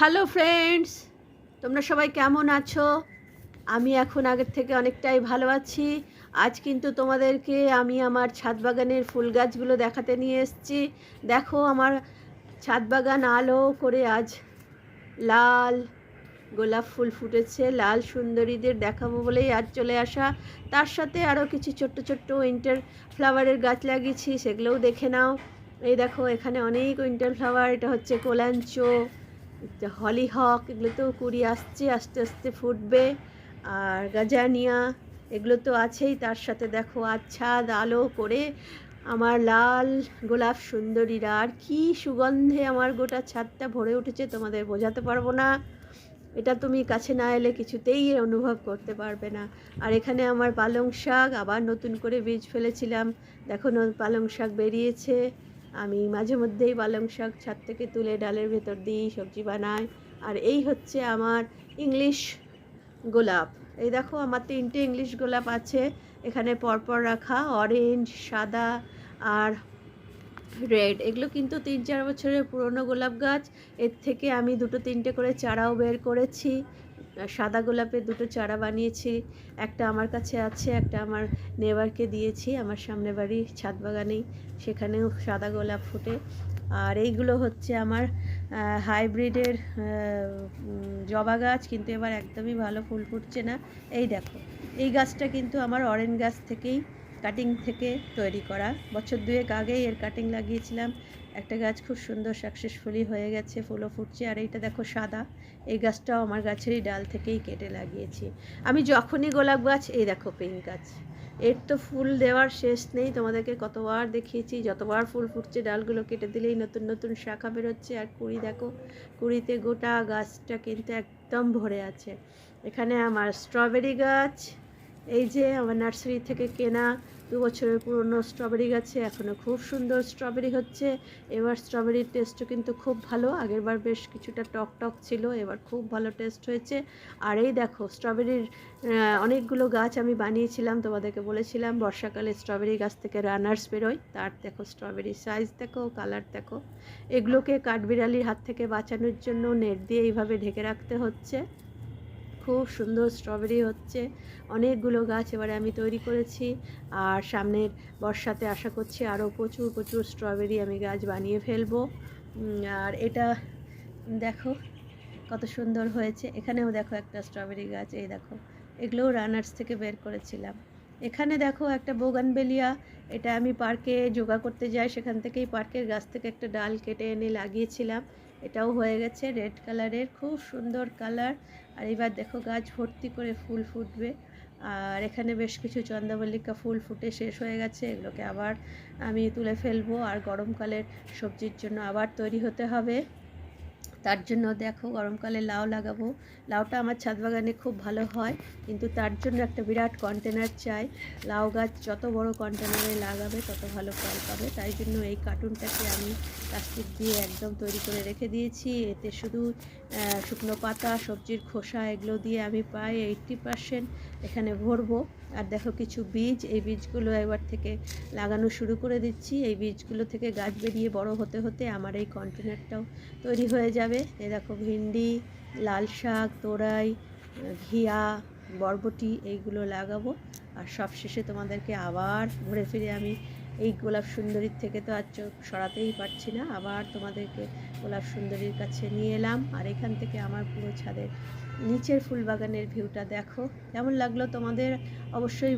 Hello friends তোমরা সবাই কেমন আছো? আমি এখন আগের থেকে অনেকটাই ভালো আছি। আজ কিন্তু তোমাদেরকে আমি আমার ছাদ বাগানের ফুল গাছগুলো দেখাতে নিয়ে এসেছি। দেখো, আমার ছাদ বাগান আলো করে আজ লাল গোলাপ ফুল ফুটেছে। লাল সুন্দরীদের দেখাবো বলেই আজ চলে আসা। তার সাথে আরও কিছু ছোট্ট ছোট্ট উইন্টার ফ্লাওয়ারের গাছ লাগিয়েছি, সেগুলোও দেখে নাও। এই দেখো, এখানে অনেক উইন্টার ফ্লাওয়ার এটা হচ্ছে কোলাঞ্চো হলি হক, এগুলো তো কুড়ি আসছে, আস্তে আস্তে ফুটবে। আর গাজানিয়া, এগুলো তো আছেই, তার সাথে দেখো আচ্ছাদ, আলো করে আমার লাল গোলাপ সুন্দরীরা। আর কি সুগন্ধে আমার গোটা ছাদটা ভরে উঠেছে, তোমাদের বোঝাতে পারব না। এটা তুমি কাছে না এলে কিছুতেই অনুভব করতে পারবে না। আর এখানে আমার পালং শাক, আবার নতুন করে বীজ ফেলেছিলাম। দেখো পালং শাক বেরিয়েছে। আমি মাঝে মধ্যেই পালং শাক ছাদ থেকে তুলে ডালের ভেতর দিই সবজি বানাই। আর এই হচ্ছে আমার ইংলিশ গোলাপ। এই দেখো, আমার তিনটে ইংলিশ গোলাপ আছে। এখানে পরপর রাখা অরেঞ্জ সাদা আর রেড এগুলো কিন্তু তিন চার বছরের পুরনো গোলাপ গাছ। এর থেকে আমি দুটো তিনটে করে চারাও বের করেছি। সাদা গোলাপের দুটো চারা বানিয়েছি। একটা আমার কাছে আছে, একটা আমার নেবারকে দিয়েছি। আমার সামনে বাড়ি ছাদ বাগানেই, সেখানেও সাদা গোলাপ ফুটে। আর এইগুলো হচ্ছে আমার হাইব্রিডের জবা গাছ, কিন্তু এবার একদমই ভালো ফুল ফুটছে না। এই দেখো, এই গাছটা কিন্তু আমার অরেঞ্জ গাছ থেকেই কাটিং থেকে তৈরি করা। বছর দুয়েক আগেই এর কাটিং লাগিয়েছিলাম। একটা গাছ খুব সুন্দর সাকসেসফুলি হয়ে গেছে, ফুলও ফুটছে, আর এইটা দেখো সাদা। এই গাছটাও আমার গাছেরই ডাল থেকেই কেটে লাগিয়েছি। আমি যখনই গোলাপ গাছ, এই দেখো পিঙ্ক গাছ। এর তো ফুল দেওয়ার শেষ নেই, তোমাদেরকে কতবার দেখিয়েছি, যতবার ফুল ফুটছে ডালগুলো কেটে দিলেই নতুন নতুন শাখা বেরোচ্ছে। আর কুড়ি দেখো, কুড়িতে গোটা গাছটা কিন্তু একদম ভরে আছে। এখানে আমার স্ট্রবেরি গাছ এই যে আমার নার্সারি থেকে কেনা দু বছরের পুরনো স্ট্রবেরি গাছে এখনও খুব সুন্দর স্ট্রবেরি হচ্ছে। এবার স্ট্রবেরির টেস্টও কিন্তু খুব ভালো। আগেরবার বেশ কিছুটা টক টক ছিল, এবার খুব ভালো টেস্ট হয়েছে। আর এই দেখো, স্ট্রবেরির অনেকগুলো গাছ আমি বানিয়েছিলাম, তোমাদেরকে বলেছিলাম, বর্ষাকালে স্ট্রবেরি গাছ থেকে রানার্স বেরোয়। তার দেখো স্ট্রবেরির সাইজ দেখো, কালার দেখো। এগুলোকে কাঠবিড়ালির হাত থেকে বাঁচানোর জন্য নেট দিয়ে এইভাবে ঢেকে রাখতে হচ্ছে। খুব সুন্দর স্ট্রবেরি হচ্ছে। অনেকগুলো গাছ এবারে আমি তৈরি করেছি। আর সামনের বর্ষাতে আশা করছি আরও প্রচুর প্রচুর স্ট্রবেরি আমি গাছ বানিয়ে ফেলব। আর এটা, দেখো কত সুন্দর হয়েছে। এখানেও দেখো একটা স্ট্রবেরি গাছ, এই দেখো। এগুলোও রানার্স থেকে বের করেছিলাম। এখানে দেখো একটা বোগানবেলিয়া এটা আমি পার্কে যোগা করতে যাই। সেখান থেকেই পার্কের গাছ থেকে একটা ডাল কেটে এনে লাগিয়েছিলাম। এটাও হয়ে গেছে রেড কালারের, খুব সুন্দর কালার। আর এবার দেখো গাছ ভর্তি করে ফুল ফুটবে। আর এখানে বেশ কিছু চন্দ্রমল্লিকা ফুল ফুটে শেষ হয়ে গেছে, এগুলোকে আবার আমি তুলে ফেলব। আর গরমকালের সবজির জন্য আবার তৈরি হতে হবে। তার জন্য দেখো গরমকালে লাউ লাগাবো। লাউটা আমার ছাদ বাগানে খুব ভালো হয়, কিন্তু তার জন্য একটা বিরাট কন্টেনার চাই। লাউ গাছ যত বড় কন্টেনারে লাগাবে, তত ভালো ফল পাবে। তাই জন্য এই কার্টুনটাকে আমি প্লাস্টিক দিয়ে একদম তৈরি করে রেখে দিয়েছি। এতে শুধু শুকনো পাতা, সবজির খোসা এগুলো দিয়ে আমি প্রায় এইট্টি পার্সেন্ট এখানে ভরবো। আর দেখো কিছু বীজ, এই বীজগুলো এবার থেকে লাগানো শুরু করে দিচ্ছি। এই বীজগুলো থেকে গাছ বেরিয়ে বড় হতে হতে আমার এই কন্টেনারটাও তৈরি হয়ে যাবে। এ দেখো ভিন্ডি, লাল শাক তোরাই ঘিয়া, বরবটি, এইগুলো লাগাবো। আর সবশেষে তোমাদেরকে আবার ঘুরে ফিরে আমি এই গোলাপ সুন্দরীর থেকে তো আর চোখ সরাতেই পারছি না। আবার তোমাদেরকে গোলাপ সুন্দরীর কাছে নিয়ে এলাম। আর এখান থেকে আমার পুরো ছাদের নিচের ফুল বাগানের ভিউটা দেখো। কেমন লাগল তোমাদের? অবশ্যই